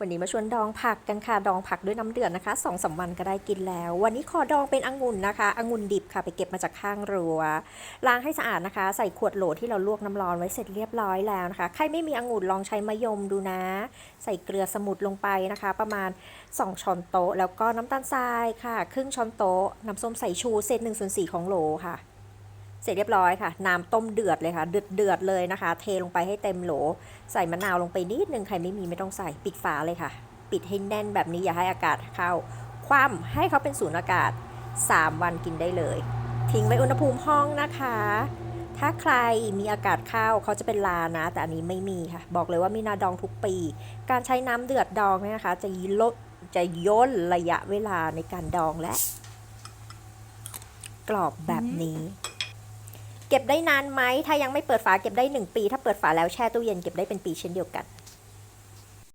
วันนี้มาชวนดองผักกันค่ะ ดองผักด้วยน้ำเดือดนะคะสองสามวันก็ได้กินแล้ว วันนี้ขอดองเป็นองุ่นนะคะองุ่นดิบค่ะ ไปเก็บมาจากข้างรัวล้างให้สะอาดนะคะ ใส่ขวดโหลที่เราลวกน้ำร้อนไว้เสร็จเรียบร้อยแล้วนะคะ ใครไม่มีองุ่นลองใช้มะยมดูนะ ใส่เกลือสมุนลงไปนะคะ ประมาณ 2 ช้อนโต๊ะ แล้วก็น้ำตาลทรายค่ะ ครึ่งช้อนโต๊ะน้ำส้มสายชูเศษหนึ่งส่วนสี่ของโหลค่ะ เสร็จเรียบร้อยค่ะ น้ำต้มเดือดเลยค่ะ เดือดเดือดเลยนะคะ เทลงไปให้เต็มโหล ใส่มะนาวลงไปนิดนึงใครไม่มีไม่ต้องใส่ปิดฝาเลยค่ะ ปิดให้แน่นแบบนี้อย่าให้อากาศเข้า คว่ำให้เขาเป็นศูนย์อากาศ 3 วันกินได้เลย ทิ้งไว้อุณหภูมิห้องนะคะ ถ้าใครมีอากาศเข้าเขาจะเป็นลานะ แต่อันนี้ไม่มีค่ะ บอกเลยว่ามีนาดองทุกปี การใช้น้ำเดือดดองเนี่ยนะคะ จะลดจะย่นระยะเวลาในการดองและ กรอบแบบนี้ เก็บได้นานไหมถ้ายังไม่เปิดฝาเก็บได้ 1 ปี ถ้าเปิดฝาแล้วแช่ตู้เย็นเก็บได้เป็นปีเช่นเดียวกัน